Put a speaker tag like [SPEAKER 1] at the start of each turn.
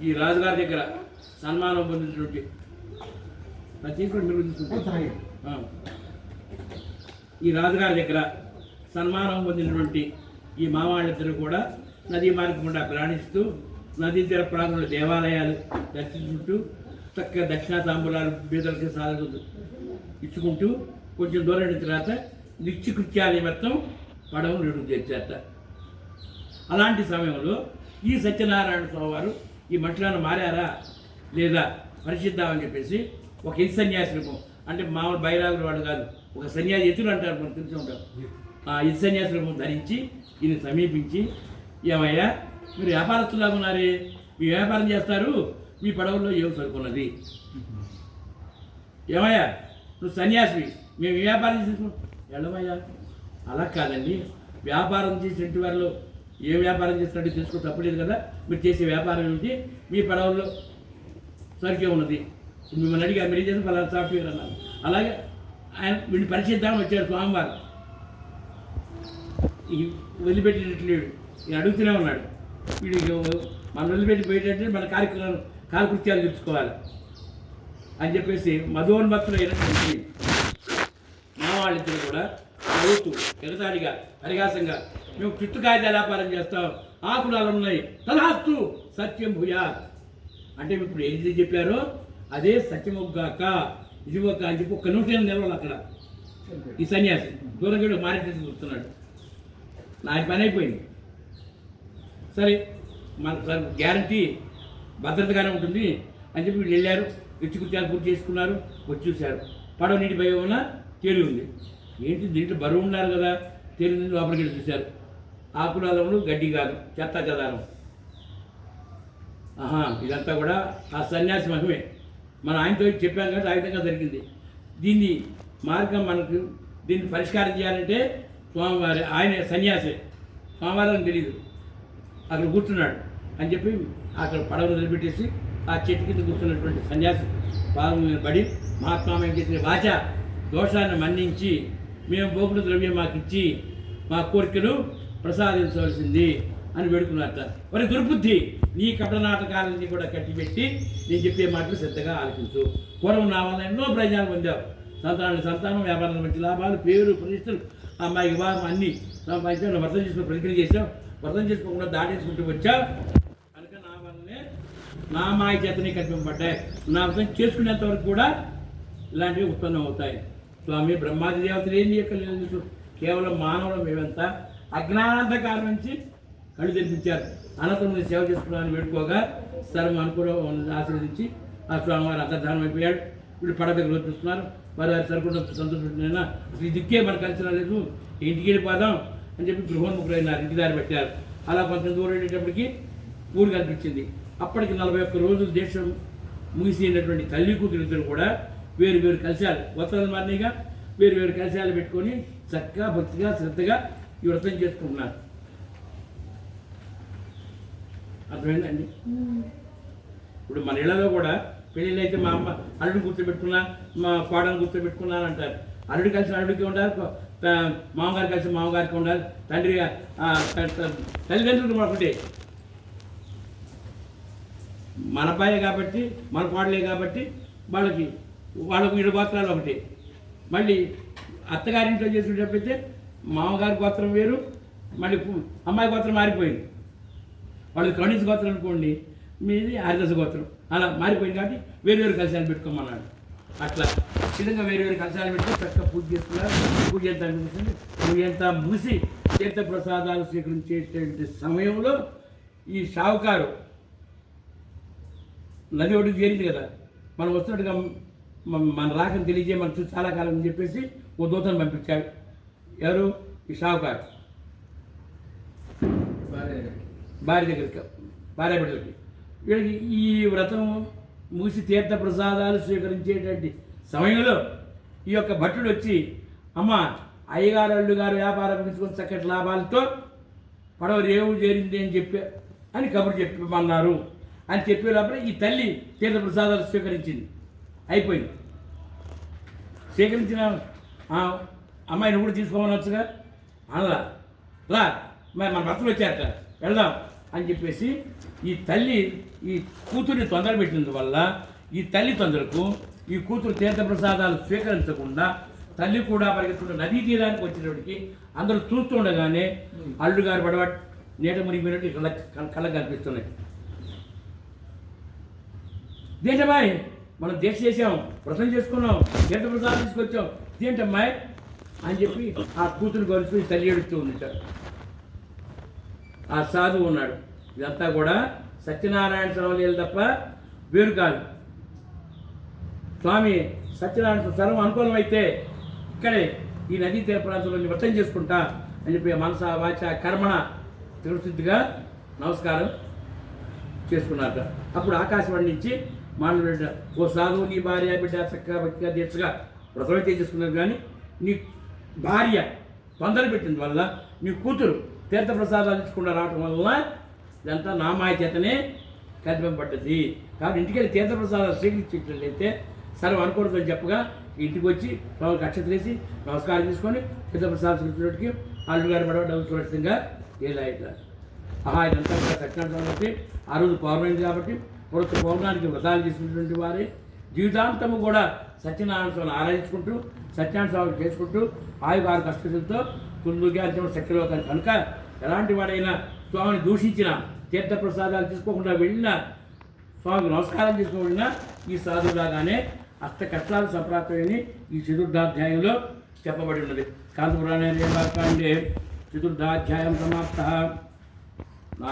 [SPEAKER 1] ఈ రాజుగారి దగ్గర సన్మానం పొందినటువంటి. ఈ రాజుగారి దగ్గర సన్మానం పొందినటువంటి ఈ మావాళ్ళిద్దరూ కూడా నదీ మార్గం గుండా ప్రయాణిస్తూ నదీ తీర ప్రాంతంలో దేవాలయాలు దర్శించుకుంటూ చక్కగా దక్షిణ తాంబూలాలు బీదలకి సాధు ఇచ్చుకుంటూ కొంచెం దూరం తర్వాత నిత్యకృత్యాల పడవను రెడు తెచ్చారట అలాంటి సమయంలో ఈ సత్యనారాయణ స్వామి వారు ఈ మట్లను మారారా లేదా పరిశుద్ధామని చెప్పేసి ఒక ఇది సన్యాసి రూపం అంటే మామూలు బైరాగుల వాడు కాదు ఒక సన్యాసి ఎత్తులు అంటారు మనం తెలిసి ఉంటారు. ఆ ఇది సన్యాసి రూపం ధరించి ఇది సమీపించి ఏమయ్యా మీరు వ్యాపారస్తులాగా ఉన్నారే మీ వ్యాపారం చేస్తారు మీ పడవల్లో ఏం సరుకున్నది? ఏమయ్యా నువ్వు సన్యాసివి మేము వ్యాపారం చేసుకున్నాం వెళ్ళమయ్యా అలా కాదండి వ్యాపారం చేసినట్టు వారిలో ఏ వ్యాపారం చేస్తున్నట్టు తెలుసుకో తప్పలేదు కదా? మీరు చేసే వ్యాపారం ఏమిటి? మీ పడవల్లో సరిగ్గా ఉన్నది. మిమ్మల్ని అడిగారు మీరు చేసిన పలానా సాఫ్ట్వేర్ అన్నారు. అలాగే ఆయన వీడిని పరిశీలిద్దామని వచ్చారు స్వామివారు. ఈ వదిలిపెట్టేటట్లేడు ఈయన అడుగుతూనే ఉన్నాడు. వీడికి మనం వదిలిపెట్టి పోయేటట్టు మన కార్యక్రమం కాలకృత్యాలు తెలుసుకోవాలి అని చెప్పేసి మధోన్మత్తులు అయినటువంటి మా వాళ్ళిద్దరు కూడా చదువుతూ ఎగతాడిగా పరిహాసంగా. మేము చుట్టు కాగితాల వ్యాపారం చేస్తాం. ఆకులాలు ఉన్నాయి. తలహాస్తు సత్యం భూయా అంటే ఇప్పుడు ఏది చెప్పారో అదే సత్యమొగ్గాక. ఇది ఒక అని చెప్పి ఒక్క నిమిషం నిలవాలి అక్కడ. ఈ సన్యాసి దూరంగా మారేటట్టు చూస్తున్నాడు. నాకు పని అయిపోయింది. సరే మన గ్యారంటీ భద్రతగానే ఉంటుంది అని చెప్పి వీళ్ళు వెళ్ళారు. కృత్యాలు పూర్తి చేసుకున్నారు. వచ్చి చూశారు. పడవ నీటి భయం వల్ల తేలి ఉంది. ఏంటి దీంట్లో బరువు ఉన్నారు కదా? తేలి నుండి లోపలికి వెళ్ళి చూశారు. ఆకులాలను గడ్డి కాదు చెత్త చెదారం. ఆహా ఇదంతా కూడా ఆ సన్యాసి మహిమే. మన ఆయనతో చెప్పాం కదా ఆ విధంగా జరిగింది. దీన్ని మార్గం మనకు దీన్ని పరిష్కారం చేయాలంటే స్వామివారి ఆయన సన్యాసే. స్వామివారికి తెలియదు అక్కడ కూర్చున్నాడు అని చెప్పి అక్కడ పడవను నిలబెట్టేసి ఆ చెట్టు కింద కూర్చున్నటువంటి సన్యాసి పాదం మీద పడి మహాత్మా చేసిన వాచ దోషాన్ని మన్నించి మేము పోకుడు ద్రవ్యం మాకు ఇచ్చి మా కోరికను ప్రసాదించవలసింది అని వేడుకున్నారట మరి దుర్బుద్ధి నీ కపటనాటకాలన్నీ కూడా కట్టిపెట్టి నేను చెప్పే మాటలు శ్రద్ధగా ఆలోచించు పూర్వం నా వల్ల ఎన్నో ప్రయోజనాలు పొందావు. సంతానం సంతానం వ్యాపారంలో మంచి లాభాలు పేరు ప్రతిష్టలు అమ్మాయి వివాహం అన్ని సంపాదించావు వర్తం చేసుకుని ప్రతిక్రియ చేసావు వర్తం చేసుకోకుండా దాటేసుకుంటూ వచ్చావు. కనుక నా వల్లనే నా మాయ చేతనే కల్పింపబడ్డాయి నా అర్థం చేసుకునేంత వరకు కూడా ఇలాంటివి ఉత్పన్నం అవుతాయి స్వామి బ్రహ్మాది దేవతలు ఏం చేయగలేదు కేవలం మానవుల మేమంతా అజ్ఞానాంధకారం నుంచి కళ్ళు తెరిపించారు. అనంతరం సేవ చేసుకున్నాను వేడుకోగా సర్వం అనుకూలం ఆశీర్వదించి ఆ స్వామివారు అంతర్ధానం అయిపోయాడు. వీళ్ళు పడ దగ్గర చూస్తున్నారు వారి వారి సరుకున్న సంతోషమైనా ఈ దిక్కే మనకు కలిసి రాలేదు ఇంటికి వెళ్ళిపోదాం అని చెప్పి గృహోన్ముఖులైనారు ఇంటి దారి పెట్టారు. అలా కొంచెం దూరం వెళ్ళేటప్పటికి ఊరు కనిపించింది. అప్పటికి నలభై ఒక్క రోజులు దేశం ముగిసినటువంటి తల్లి కూతురు ఇద్దరు కూడా వేరు వేరు కలశాలు. వస్త్రాలు మారినగా వేరు వేరు కలశాలు పెట్టుకొని చక్కగా భక్తిగా శ్రద్ధగా ఈ వ్రతం చేసుకుంటున్నారు. అర్థమైందండి? ఇప్పుడు మన ఇళ్ళలో కూడా పెళ్ళిళ్ళు అయితే మా అమ్మ అల్లుడు గుర్తుపెట్టుకున్నా మా కోడలు గుర్తుపెట్టుకున్నాను అంటారు. అల్లుడు కలిసి అల్లుడికి ఉండాలి మామగారు కలిసి మామగారికి ఉండాలి తండ్రి తల్లిదండ్రులు ఒకటి. మన అబ్బాయే కాబట్టి మన కోడలే కాబట్టి వాళ్ళకి వాళ్ళకు వీళ్ళ గోత్రాలు ఒకటి. మళ్ళీ అత్తగారింట్లో చేసేటప్పుడైతే మామగారి గోత్రం వేరు మళ్ళీ అమ్మాయి గోత్రం మారిపోయింది. వాళ్ళది కణిజ గోత్రం అనుకోండి మీది హరిదశ గోత్రం. అలా మారిపోయింది కాబట్టి వేరు వేరు కలశాలు పెట్టుకోమన్నాడు. అట్లా. విధంగా వేరు వేరు కలశాలు పెట్టుకొని చక్కగా పూజ చేసుకున్నారు. పూజ ఎంత అనిపిస్తుంది పూజ ఎంత ముసి తీర్థ ప్రసాదాలు స్వీకరించేటువంటి సమయంలో ఈ షావుకారు నది ఒడ్డుకు చేరింది కదా. మనం వస్తున్నట్టుగా మన రాకని తెలియజేయమని చూసి చాలా కాలం అని చెప్పేసి ఓ దూతను పంపించాడు ఎవరు? ఈ షావుకారు భార్య దగ్గరికి. భార్య బిడ్డలకి. వీళ్ళకి ఈ వ్రతం ముగిసి తీర్థ ప్రసాదాలు స్వీకరించేటువంటి సమయంలో ఈ యొక్క భట్టుడు వచ్చి అమ్మ అయ్యగారు అల్లు గారు వ్యాపారం పెంచుకొని చక్కటి లాభాలతో పడవ రేవు చేరింది అని చెప్పి అని కబురు చెప్పమన్నారు. అని చెప్పే లోపల ఈ తల్లి తీర్థ ప్రసాదాలు స్వీకరించింది. అయిపోయింది. స్వీకరించిన అమ్మాయిని కూడా తీసుకోమనొచ్చుగా అనలా. లా మరి మన భర్తలు వచ్చారట వెళ్దాం అని చెప్పేసి ఈ తల్లి ఈ కూతుర్ని తొందర పెట్టినందు వల్ల ఈ తల్లి తొందరకు ఈ కూతురు తీర్థప్రసాదాలు స్వీకరించకుండా తల్లి కూడా పరిగెత్తుకుంటూ నదీ తీరానికి వచ్చినప్పటికి అందరూ చూస్తుండగానే అల్లుడు గారు పడవ నీట మునిగిపోయినట్టు కళ్ళ కళ్ళకు కనిపిస్తున్నాయి. దేశమాయి మనం దీక్ష చేసాం వ్రతం చేసుకున్నాం తీర్థప్రసాదం తీసుకొచ్చాం. ఇదేంటమ్మాయి అని చెప్పి ఆ కూతురు కలిసి తల్లి ఏడుస్తూ ఉందిట ఆ సాధువు ఉన్నాడు. ఇదంతా కూడా సత్యనారాయణ స్వామి తప్ప వేరు కాదు. స్వామి సత్యనారాయణ సర్వం అనుకూలం అయితే ఇక్కడే ఈ నదీ తీర ప్రాంతంలో వ్రతం చేసుకుంటా అని చెప్పి మనస వాచ కర్మణ తిరుశుద్ధిగా నమస్కారం చేసుకున్నారు అప్పుడు ఆకాశవాణి నుంచి మానవుడు ఓ సాధువు నీ భార్య బిడ్డ చక్కగా భక్తిగా దీక్షగా వ్రతమైతే చేసుకున్నారు కానీ నీ భార్య తొందర పెట్టిన వల్ల నీ కూతురు తీర్థప్రసాదాలు ఇచ్చకుండా రావటం వల్ల ఇదంతా నామాయ చేతనే కల్పింపబడ్డది కాబట్టి ఇంటికి వెళ్ళి తీర్థప్రసాదాలు స్వీకరించినట్లయితే సర్వ అనుకూడదని చెప్పగా ఇంటికి వచ్చి వాళ్ళకి అక్షతలేసి నమస్కారం తీసుకొని తీర్థప్రసాదం స్వీకరించినట్టుకి అల్లుడు గారు పడవ డబ్బు సురక్షితంగా ఇలా ఇట్లా ఆహా ఇదంతా కూడా సత్యనారాయణ కాబట్టి ఆ రోజు పౌర్ణమి కాబట్టి మరొక పౌర్ణానికి వ్రతాలు చేసుకున్నటువంటి వారే. జీవితాంతము కూడా సత్యనారాయణ స్వామిని ఆరాధించుకుంటూ సత్యనారాయణ స్వామిని చేసుకుంటూ ఆయు వారి కష్టంతో కుందుగా శక్తిలోకాన్ని కనుక ఎలాంటి వాడైనా స్వామిని దూషించిన తీర్థప్రసాదాలు తీసుకోకుండా వెళ్ళినా స్వామికి నమస్కారం చేసుకోకుండా ఈ సాధువులాగానే అష్ట కష్టాలు సంప్రాప్తమైన ఈ చతుర్థాధ్యాయంలో చెప్పబడి ఉన్నది. కాంతపురాణే చతుర్థాధ్యాయం సమాప్త.